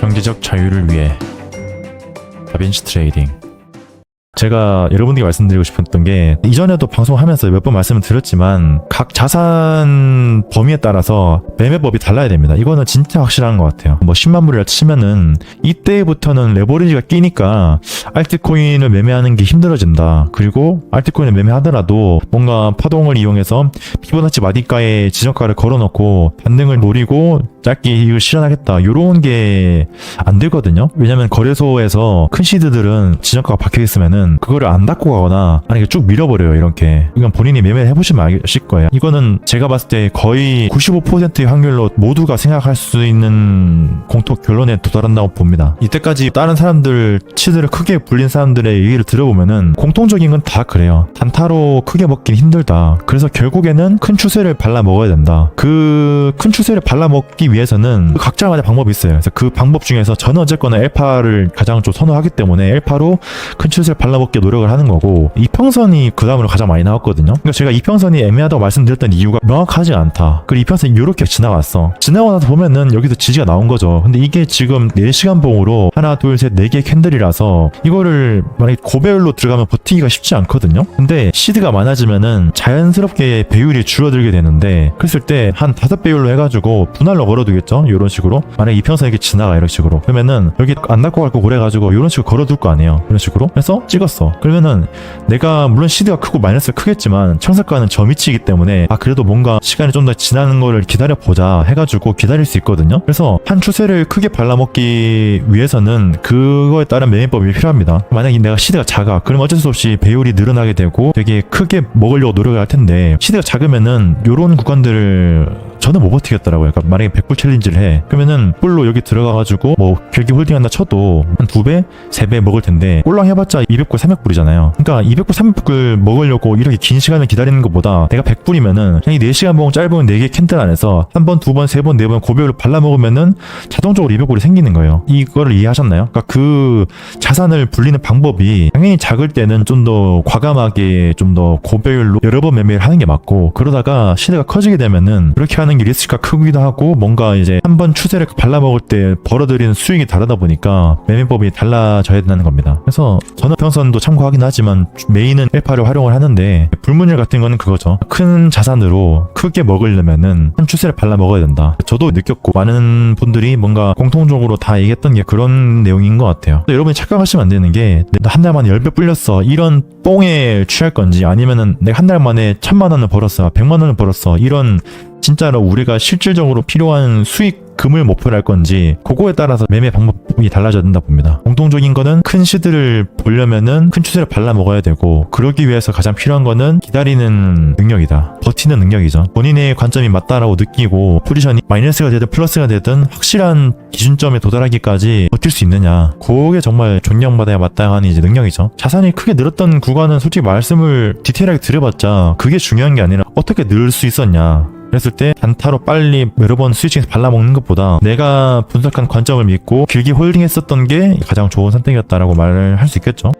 경제적 자유를 위해 다빈치 트레이딩 제가 여러분들께 말씀드리고 싶었던 게 이전에도 방송하면서 몇 번 말씀을 드렸지만 각 자산 범위에 따라서 매매법이 달라야 됩니다. 이거는 진짜 확실한 것 같아요. 뭐 10만 불이라 치면은 이때부터는 레버리지가 끼니까 알트코인을 매매하는 게 힘들어진다. 그리고 알트코인을 매매하더라도 뭔가 파동을 이용해서 피보나치 마디가에 지정가를 걸어놓고 반등을 노리고 짧게 이익을 실현하겠다. 요런 게 안 되거든요. 왜냐면 거래소에서 큰 시드들은 지정가가 박혀 있으면은 그거를 안 닫고 가거나 아니 쭉 밀어버려요. 이렇게. 이건 본인이 매매해 보시면 아실 거예요. 이거는 제가 봤을 때 거의 95%의 확률로 모두가 생각할 수 있는 공통 결론에 도달한다고 봅니다. 이때까지 다른 사람들 치드를 크게 불린 사람들의 얘기를 들어보면은 공통적인 건 다 그래요. 단타로 크게 먹긴 힘들다. 그래서 결국에는 큰 추세를 발라 먹어야 된다. 그 큰 추세를 발라 먹기 위해서는 각자만의 방법이 있어요. 그래서 그 방법 중에서 저는 어쨌거나 엘파를 가장 좀 선호하기 때문에 엘파로 큰 추세를 발라먹기 노력을 하는 거고 이평선이 그 다음으로 가장 많이 나왔거든요. 그러니까 제가 이평선이 애매하다고 말씀드렸던 이유가 명확하지 않다. 그리고 이평선이 이렇게 지나갔어. 지나고 나서 보면은 여기서 지지가 나온 거죠. 근데 이게 지금 4시간 봉으로 하나 둘 셋 네개 캔들이라서 이거를 만약에 고배율로 들어가면 버티기가 쉽지 않거든요. 근데 시드가 많아지면은 자연스럽게 배율이 줄어들게 되는데 그랬을 때 한 다섯 배율로 해가지고 분할로 걸어 두겠죠. 이런 식으로 만약에 이평선 이렇게 지나가 이런 식으로 그러면은 여기 안 닫고 갈거 그래가지고 이런 식으로 걸어둘 거 아니에요. 이런 식으로 해서 찍었어. 그러면은 내가 물론 시드가 크고 마이너스가 크겠지만 청산가는 저미치기 때문에 아 그래도 뭔가 시간이 좀 더 지나는 거를 기다려 보자 해가지고 기다릴 수 있거든요. 그래서 한 추세를 크게 발라먹기 위해서는 그거에 따른 매매법이 필요합니다. 만약에 내가 시드가 작아 그럼 어쩔 수 없이 배율이 늘어나게 되고 되게 크게 먹으려고 노력을 할 텐데 시드가 작으면은 요런 구간들을 저는 못 버티겠더라고요. 그러니까 만약에 100불 챌린지를 해. 그러면은 뿔로 여기 들어가가지고 뭐 길게 홀딩한다 쳐도 한 두 배, 세 배 먹을 텐데 꼴랑 해봤자 200불, 300불이잖아요. 그러니까 200불, 300불 먹으려고 이렇게 긴 시간을 기다리는 것보다 내가 100불이면은 그냥 이 4시간 봉 짧은 4개 캔들 안에서 한 번, 두 번, 세 번, 네 번 고배율로 발라 먹으면은 자동적으로 200불이 생기는 거예요. 이거를 이해하셨나요? 그러니까 그 자산을 불리는 방법이 당연히 작을 때는 좀 더 과감하게 좀 더 고배율로 여러 번 매매를 하는 게 맞고 그러다가 시대가 커지게 되면은 그렇게 하는 게 리스크가 크기도 하고 뭔가 이제 한 번 추세를 발라먹을 때 벌어들이는 수익이 다르다 보니까 매매법이 달라져야 된다는 겁니다. 그래서 저는 평선도 참고하긴 하지만 메인은 1파를 활용을 하는데 불문율 같은 거는 그거죠. 큰 자산으로 크게 먹으려면은 한 추세를 발라먹어야 된다. 저도 느꼈고 많은 분들이 뭔가 공통적으로 다 얘기했던 게 그런 내용인 것 같아요. 여러분이 착각하시면 안 되는 게 한 달 만에 10배 불렸어 이런 뽕에 취할 건지 아니면은 내가 한 달 만에 천만 원을 벌었어 100만 원을 벌었어 이런 진짜로 우리가 실질적으로 필요한 수익 금을 목표로 할 건지 그거에 따라서 매매 방법이 달라져야 된다 봅니다. 공통적인 거는 큰 시드를 보려면은 큰 추세를 발라 먹어야 되고 그러기 위해서 가장 필요한 거는 기다리는 능력이다. 버티는 능력이죠. 본인의 관점이 맞다라고 느끼고 포지션이 마이너스가 되든 플러스가 되든 확실한 기준점에 도달하기까지 버틸 수 있느냐. 그게 정말 존경받아야 마땅한 이제 능력이죠. 자산이 크게 늘었던 구간은 솔직히 말씀을 디테일하게 드려봤자 그게 중요한 게 아니라 어떻게 늘 수 있었냐. 그랬을 때 단타로 빨리 여러 번 스위칭해서 발라먹는 것보다 내가 분석한 관점을 믿고 길게 홀딩했었던 게 가장 좋은 선택이었다라고 말을 할 수 있겠죠.